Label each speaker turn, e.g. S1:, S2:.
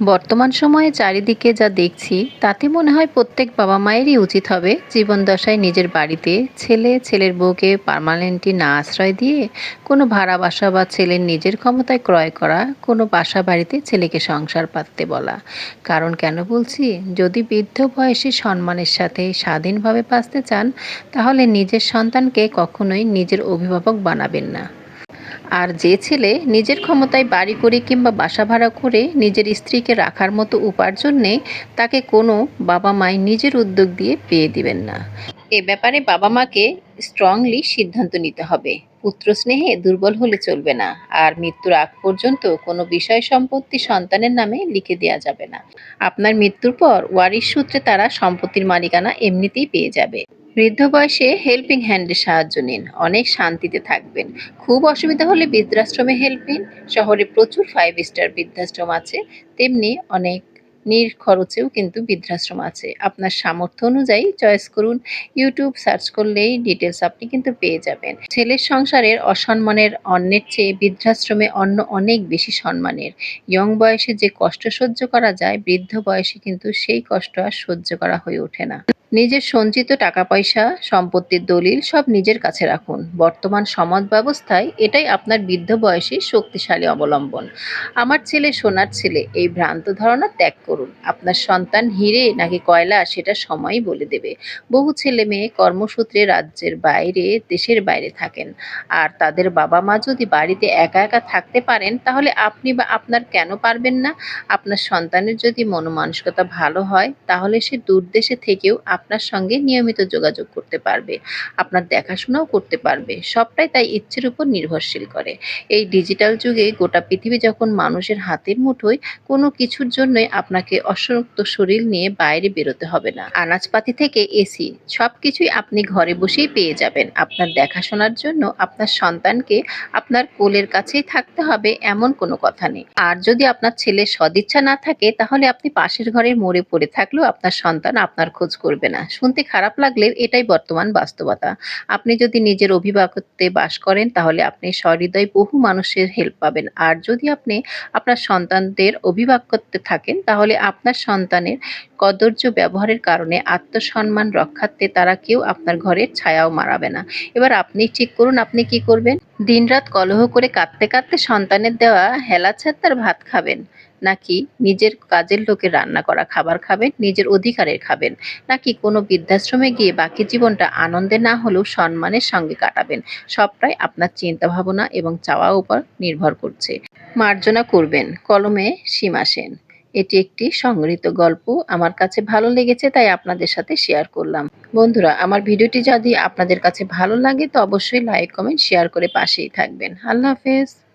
S1: বর্তমান সময়ে চারিদিকে যা দেখছি, তাতে মনে হয় প্রত্যেক বাবা মায়েরই উচিত হবে জীবন দশায় নিজের বাড়িতে ছেলে, ছেলের বউকে পার্মানেন্টলি না আশ্রয় দিয়ে কোনো ভাড়া বাসা বা ছেলের নিজের ক্ষমতায় ক্রয় করা, কোনো বাসা বাড়িতে ছেলেকে সংসার পাততে বলা। কারণ কেন বলছি? যদি বৃদ্ধ বয়সে সম্মানের সাথে স্বাধীনভাবে বাঁচতে চান, তাহলে নিজের সন্তানকে কখনোই নিজের অভিভাবক বানাবেন না। আর যে ছেলে নিজের ক্ষমতায় বাড়ি করে কিংবা বাসা ভাড়া করে নিজের স্ত্রীকে রাখার মতো উপার্জন নেই, তাকে কোনো বাবা মাই নিজের উদ্যোগ দিয়ে পেয়ে দিবেন না। এ ব্যাপারে বাবা মাকে স্ট্রংলি সিদ্ধান্ত নিতে হবে। পুত্র স্নেহে দুর্বল হলে চলবে না, আর মৃত্যুর আগ পর্যন্ত কোনো বিষয় সম্পত্তি সন্তানের নামে লিখে দেওয়া যাবে না। আপনার মৃত্যুর পর ওয়ারিশ সূত্রে তারা সম্পত্তির মালিকানা এমনিতেই পেয়ে যাবে। বৃদ্ধ বয়সে হেল্পিং হ্যান্ডের সাহায্য নিন। অনেক শান্তিতে থাকবেন। খুব অসুবিধা হলে বৃদ্ধাশ্রমে হেল্প নিন। শহরে প্রচুর ফাইভ স্টার বৃদ্ধাশ্রম আছে। তেমনি অনেক নির্খরচেও কিন্তু বৃদ্ধাশ্রম আছে। আপনার সামর্থ্য অনুযায়ী চয়েস করুন। ইউটিউব সার্চ করলেই ডিটেলস আপনি কিন্তু পেয়ে যাবেন। ছেলের সংসারের অসম্মানের অন্যের চেয়ে বৃদ্ধাশ্রমে অন্য অনেক বেশি সম্মানের। ইয়ং বয়সে যে কষ্ট সহ্য করা যায়, বৃদ্ধ বয়সে কিন্তু সেই কষ্ট আর সহ্য করা হয়ে ওঠে না। নিজের সঞ্চিত টাকা পয়সা সম্পত্তির দলিল সব নিজের কাছে রাখুন। বর্তমান সমাজ ব্যবস্থায় এটাই আপনার বৃদ্ধ বয়সে শক্তিশালী অবলম্বন। আমার ছেলে, সোনার ছেলে, এই ভ্রান্ত ধারণা ত্যাগ করুন। আপনার সন্তান হিরে নাকি কয়লা, সেটা সময়ই বলে দেবে। বহু ছেলে মেয়ে কর্মসূত্রে রাজ্যের বাইরে, দেশের বাইরে থাকেন। আর তাদের বাবা মা যদি বাড়িতে একা একা থাকতে পারেন, তাহলে আপনি বা আপনার কেন পারবেন না? আপনার সন্তানের যদি মনোমানসিকতা ভালো হয়, তাহলে সে দূর দেশে থেকেও আপনার সঙ্গে নিয়মিত যোগাযোগ করতে পারবে, আপনার দেখাশোনাও করতে পারবে, সবটাই তাই ইচ্ছের উপর নির্ভরশীল করে। এই ডিজিটাল যুগে গোটা পৃথিবী যখন মানুষের হাতের মুঠোয়, কোনো কিছুর জন্যই আপনাকে অসক্ত শরীর নিয়ে বাইরে বেরোতে হবে না। আনাজপাতি থেকে এসি সব কিছুই আপনি ঘরে বসেই পেয়ে যাবেন। আপনার দেখাশোনার জন্য আপনার সন্তানকে আপনার কোলের কাছেই থাকতে হবে এমন কোনো কথা নেই। আর যদি আপনার ছেলে সদিচ্ছা না থাকে, তাহলে আপনি পাশের ঘরের মোড়ে পড়ে থাকলেও আপনার সন্তান আপনার খোঁজ করবে না। শুনতে খারাপ লাগলেও এটাই বর্তমান বাস্তবতা। আপনি যদি নিজের অভিভাবকত্বে বাস করেন, তাহলে আপনি সহৃদয় বহু মানুষের হেল্প পাবেন। আর যদি আপনি আপনার সন্তানদের অভিভাবকত্বে থাকেন, তাহলে আপনার সন্তানের কদর্য ব্যবহারের কারণে আত্মসম্মান রক্ষার্থে তারা কেউ আপনার ঘরের ছায়াও মারাবে না। এবার আপনি ঠিক করুন, আপনি কি করবেন? দিনরাত কলহ করে কাঁদতে কাঁদতে সন্তানের দেওয়া হেলা ছাত্তার ভাত খাবেন। নাকি নিজের কাজের লোকের রান্না করা খাবার খাবেন, নিজের অধিকারের খাবেন? নাকি কোনো বৃদ্ধাশ্রমে গিয়ে বাকি জীবনটা আনন্দে না হলেও সম্মানের সঙ্গে কাটাবেন? সবটাই আপনার চিন্তা ভাবনা এবং চাওয়া উপর নির্ভর করছে। মার্জনা করবেন, কলমে সীমা সেন। এটি একটি সংগৃহীত গল্প। আমার কাছে ভালো লেগেছে, তাই আপনাদের সাথে শেয়ার করলাম। বন্ধুরা, আমার ভিডিওটি যদি আপনাদের কাছে ভালো লাগে, তো অবশ্যই লাইক, কমেন্ট, শেয়ার করে পাশেই থাকবেন। আল্লাহ হাফেজ।